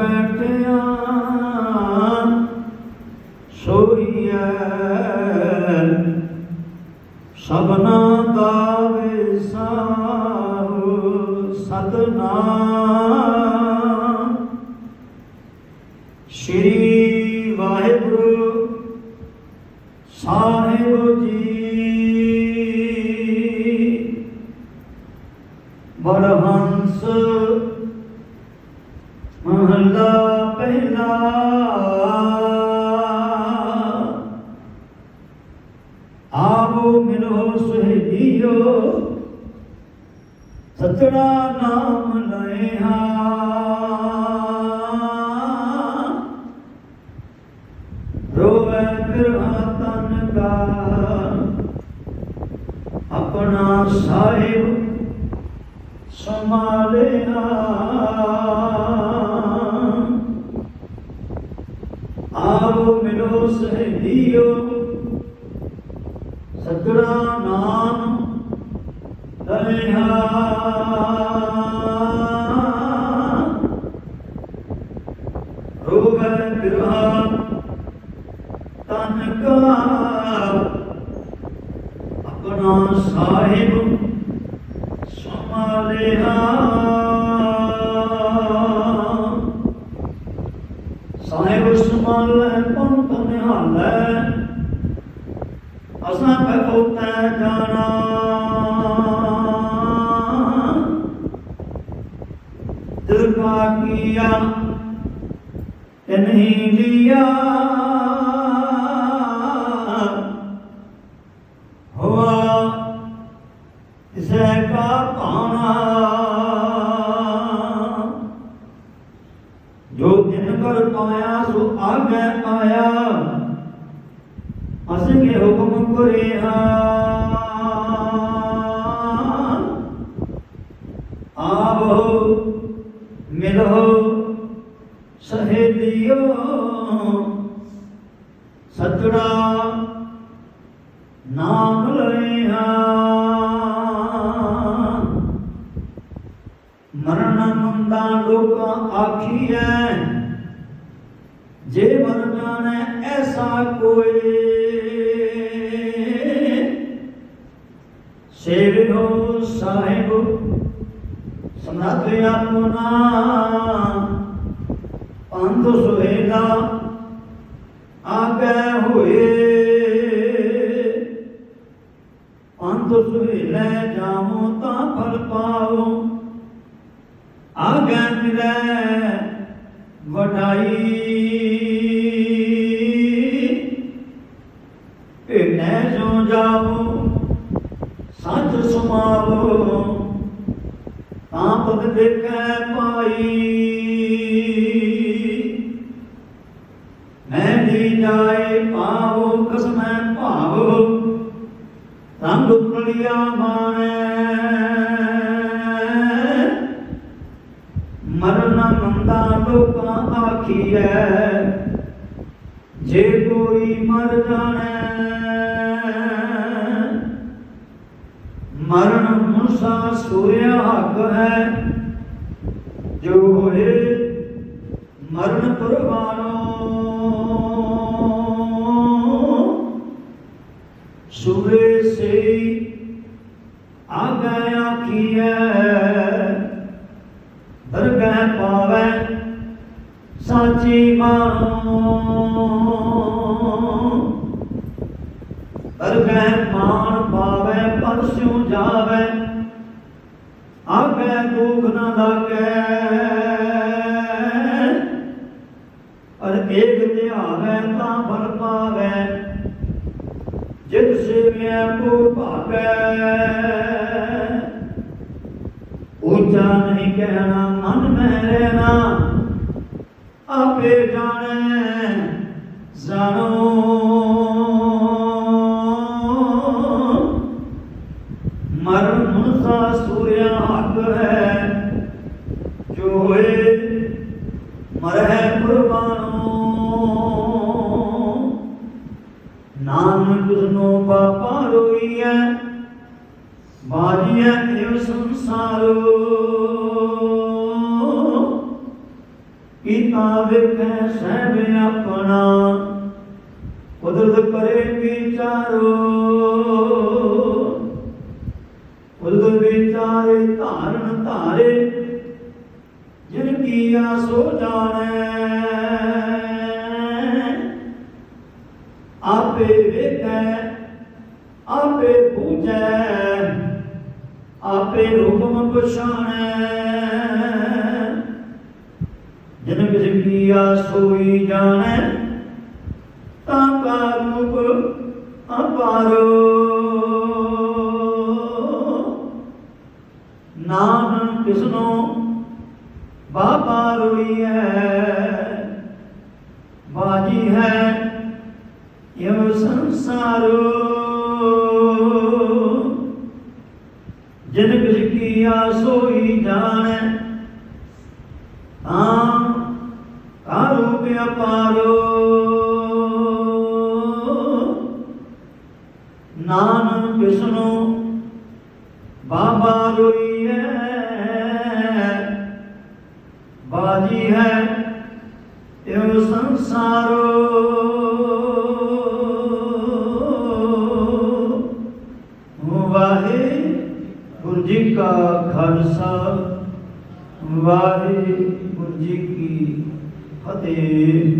ਬੈਠਿਆ ਸੋਈਐ ਸਭਨਾ ਦਾ ਵਿਸਾਹੁ ਸਤਨਾਮ। ਸ਼੍ਰੀ ਵਾਹਿਗੁਰੂ ਸਾਹਿਬ ਜੀ ਬੜਹੰਸ ਆਵੋ ਮਿਲੋ ਸੁਹੇਲਿਓ ਸਤਨਾ ਨਾਮ ਲਇਹਾ ਰੋਵੇ ਬਿਰਹਾ ਤਨ ਕਾ। ਆਪਣਾ ਸਾਹਿਬ ਸੰਭਾਲਿਆ ਆਵੋ ਮਿਲੋ ਸਹੇਲਿਓ ਸਤਿਗੁਰਾਂ ਨਾਮ ਲਇਹਾ ਰੋਵੇ ਬਿਰਹਾ ਤਨ ਕਾ। ਆਪਣਾ ਸਾਹਿਬ ਸੰਭਾਲਿਆ ਸਾਹਿਬ ਸੰਭਾਲੈ ਪੰਥ ਨਿਹਾਲੈ ਅਸਾਂ ਪਹਿੋ ਜਾਣਾ ਦੁਰਗਾ ਕੀਆ ਲਿਆ। ਅਸਕੇ ਹੁਕਮ ਕਰਿਆ ਆਵੋ ਮਿਲੋ ਸਹੇਲਿਓ ਸਤੜਾ ਨਾਮ ਲਇਆ ਮਰਨ ਮੰਦਾ ਲੋਕਾਂ ਆਖੀਐ, ਜੇ ਮਰ ਜਾਣੈ ਐਸਾ ਕੋਈ। ਸੇਵਿਓ ਸਾਹਿਬ, ਸਮਰੱਥ ਆਪਣਾ ਪੰਧ ਸੁਹੇਲਾ ਆਗੇ ਹੋਏ। ਪੰਥ ਸੁਹੇਲੇ ਜਾਮੋ ਤਾਂ ਫਲ ਪਾਓ ਆਗੇ ਮਿਲੇ ਵਡਾਈ। ਢੇਨੇ ਜੋ ਜਾਓ ਮੈਂ ਜਾਏ ਪਾਵੋ ਕਸਮੈ ਭਾਵੋ ਰੰਗ ਉਕਲਿਆ ਮਾਣੈ। ਮਰਨ ਮੰਦਾ ਲੋਕਾਂ ਆਖੀਐ, ਜੇ ਕੋਈ ਮਰ ਜਾਣੈ। ਮਰਨ ਮੁਸਾ ਸੂਰਿਆ ਹੱਕ ਹੈ, ਜੋ ਹੋਏ ਮਰਨ ਪਰਵਾਨੋ ਸਾਚੀ ਮਾਨੋ ਦਰਗਹਿ ਮਾਨ ਪਾਵੈ ਪਰਸਿਉ ਜਾਵੈ। ਆਗੇ ਦੁਖ ਨਾ ਲਾਗੈ। ਅਰ ਏਕ ਧਿਆਵੈ ਤਾਂ ਬਲ ਪਾਵੈ। ਜਿਤ ਸੇਵਿਆ ਕੋ ਭਾਗੈ। ਉੱਚਾ ਨਹੀਂ ਕਹਿਣਾ, ਮਨ ਮੈਂ ਰਹਿਣਾ। ਆਪੇ ਜਾਣੈ, ਜਾਣੋ। ਮਰਨ ਮੁਸਾ ਸੂਰਿਆ ਹੱਕ ਹੈ, ਜੋ ਹੋਏ ਮਰਹਿ ਕੁਰਬਾਨੋ। ਨਾਨਕ ਉਸਨੋ ਬਾਪਾ ਰੋਈਐ, ਬਾਜੀਐ ਇਹ ਸੰਸਾਰੋ। ਕੀਤਾ ਵੇਖੈ ਸਹਿਬ ਆਪਣਾ। ਕੁਦਰਤ ਕਰੇ ਵਿਚਾਰੋ। ਕੁਦਰਤ ਵਿਚਾਰੇ ਧਾਰਨ ਧਾਰੇ, ਜਿਨ ਕੀਆ ਸੋ ਜਾਣੈ। ਆਪੇ ਵੇਖੈ, ਆਪੇ ਬੂਝੈ, ਆਪੇ ਹੁਕਮ ਪਛਾਣੈ। ਜਿਨ ਕਿਸ ਕੀਆ ਸੋਈ ਜਾਣੈ, ਤਾਂ ਕਾ ਰੂਪ ਅਪਾਰੋ। ਨਾਨਕ ਕਿਸਨੋ ਬਾਬਾ ਰੋਈਐ ਬਾਜੀ ਹੈ ਇਹ ਸੰਸਾਰੋ। ਜਿਨ ਕਿਸ ਕੀਆ ਸੋਈ ਬਾਬਾ ਰੋਈਐ ਬਾਜੀ ਹੈ ਇਹ ਸੰਸਾਰੋ। ਵਾਹਿਗੁਰੂ ਜੀ ਕਾ ਖਾਲਸਾ ਵਾਹਿਗੁਰੂ ਜੀ ਕੀ ਫਤਿਹ।